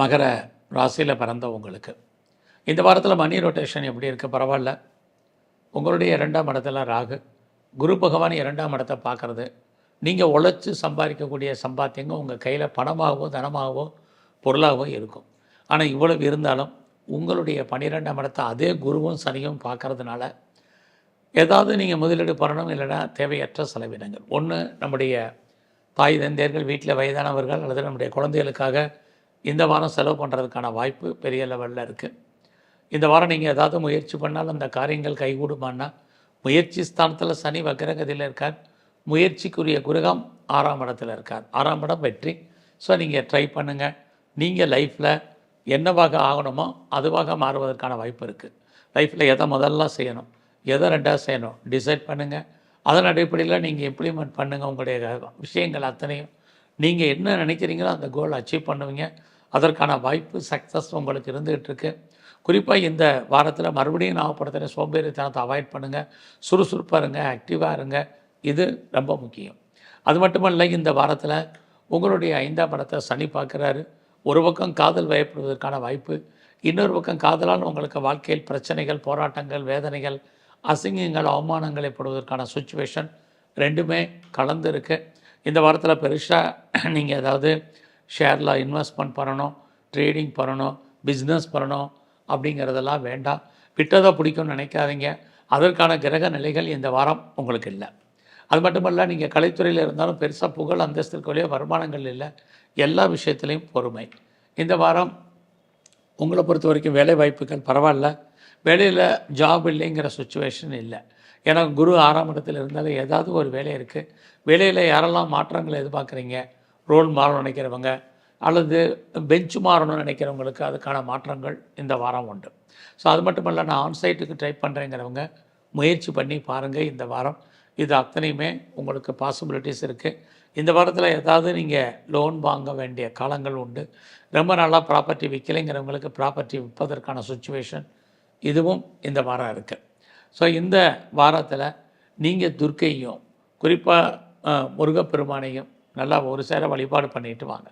மகர ராசியில் பிறந்தவங்களுக்கு இந்த வாரத்தில் மணி ரொட்டேஷன் எப்படி இருக்குது பரவாயில்ல. உங்களுடைய இரண்டாம் இடத்துல ராகு. குரு பகவான் இரண்டாம் இடத்தை பார்க்குறது. நீங்கள் உழைச்சி சம்பாதிக்கக்கூடிய சம்பாத்தியங்க உங்கள் கையில் பணமாகவோ தனமாகவோ பொருளாகவோ இருக்கும். ஆனால் இவ்வளவு இருந்தாலும் உங்களுடைய பன்னிரெண்டாம் இடத்தை அதே குருவும் சனியும் பார்க்கறதுனால ஏதாவது நீங்கள் முதலீடு பண்ணணும் இல்லைன்னா தேவையற்ற செலவினங்கள். ஒன்று நம்முடைய தாய் தந்தையர்கள் வீட்டில் வயதானவர்கள் அல்லது நம்முடைய குழந்தைகளுக்காக இந்த வாரம் செலவு பண்ணுறதுக்கான வாய்ப்பு பெரிய லெவலில் இருக்குது இந்த வாரம் நீங்கள் ஏதாவது முயற்சி பண்ணால் அந்த காரியங்கள் கைகூடுமான்னா முயற்சி ஸ்தானத்தில் சனி வக்கரகதியில் இருக்கார். முயற்சிக்குரிய குருகம் ஆறாம் இடத்துல இருக்கார். ஆறாம் இடம் வெற்றி. ஸோ நீங்கள் ட்ரை பண்ணுங்கள் நீங்கள் லைஃப்பில் என்னவாக ஆகணுமோ அதுவாக மாறுவதற்கான வாய்ப்பு இருக்குது லைஃப்பில் எதை முதல்ல செய்யணும் எதை ரெண்டாக செய்யணும் டிசைட் பண்ணுங்கள் அதன் அடிப்படையில் நீங்கள் இம்ப்ளிமெண்ட் பண்ணுங்கள் உங்களுடைய விஷயங்கள் அத்தனையும். நீங்கள் என்ன நினைக்கிறீங்களோ அந்த கோல் அச்சீவ் பண்ணுவீங்க. அதற்கான வாய்ப்பு சக்ஸஸ் உங்களுக்கு இருந்துகிட்டு இருக்கு குறிப்பாக இந்த வாரத்தில் மறுபடியும் ஞாபகப்படுத்துகிற சோம்பேறித்தனத்தை அவாய்ட் பண்ணுங்கள் சுறுசுறுப்பாக இருங்க ஆக்டிவாக இருங்க. இது ரொம்ப முக்கியம். அது மட்டுமல்ல இந்த வாரத்தில் உங்களுடைய ஐந்தாம் படத்தை சனி பார்க்குறாரு. ஒரு பக்கம் காதல் வயப்படுவதற்கான வாய்ப்பு இன்னொரு பக்கம் காதலால் உங்களுக்கு வாழ்க்கையில் பிரச்சனைகள் போராட்டங்கள் வேதனைகள் அசிங்கங்கள் அவமானங்கள் ஏற்படுவதற்கான சுச்சுவேஷன் ரெண்டுமே கலந்து இருக்குது இந்த வாரத்தில் பெருசாக நீங்கள் ஏதாவது ஷேரில் இன்வெஸ்ட்மெண்ட் பண்ணணும் ட்ரேடிங் பண்ணணும் பிஸ்னஸ் பண்ணணும் அப்படிங்கிறதெல்லாம் வேண்டாம். விட்டதை பிடிக்கும்னு நினைக்காதீங்க. அதற்கான கிரக நிலைகள் இந்த வாரம் உங்களுக்கு இல்லை. அது மட்டுமல்ல நீங்கள் கலைத்துறையில் இருந்தாலும் பெருசாக புகழ் அந்தஸ்திற்குள்ளேயே வருமானங்கள் இல்லை. எல்லா விஷயத்துலேயும் பொறுமை. இந்த வாரம் உங்களை பொறுத்த வரைக்கும் வேலை வாய்ப்புகள் பரவாயில்ல. வேலையில் ஜாப் இல்லைங்கிற சுச்சுவேஷன் இல்லை. ஏன்னா குரு ஆறாம் இடத்துல இருந்தாலும் ஏதாவது ஒரு வேலை இருக்குது வேலையில் யாரெல்லாம் மாற்றங்களை எதிர்பார்க்குறீங்க? ரோல் மாறணும்னு நினைக்கிறவங்க அல்லது பெஞ்ச் மாறணும்னு நினைக்கிறவங்களுக்கு அதுக்கான மாற்றங்கள் இந்த வாரம் உண்டு. ஸோ அது மட்டும் இல்லை நான் ஆன்சைட்டுக்கு ட்ரை பண்ணுறேங்கிறவங்க முயற்சி பண்ணி பாருங்கள் இந்த வாரம். இது அத்தனையுமே உங்களுக்கு பாசிபிலிட்டிஸ் இருக்குது இந்த வாரத்தில் ஏதாவது நீங்கள் லோன் வாங்க வேண்டிய காலங்கள் உண்டு. ரொம்ப நாளாக ப்ராப்பர்ட்டி விற்கலைங்கிறவங்களுக்கு ப்ராப்பர்ட்டி விற்பதற்கான சுச்சுவேஷன் இதுவும் இந்த வாரம் இருக்குது ஸோ இந்த வாரத்தில் நீங்கள் துர்க்கையும் குறிப்பாக முருகப்பெருமானையும் நல்லா ஒரு சேர வழிபாடு பண்ணிட்டு வாங்க.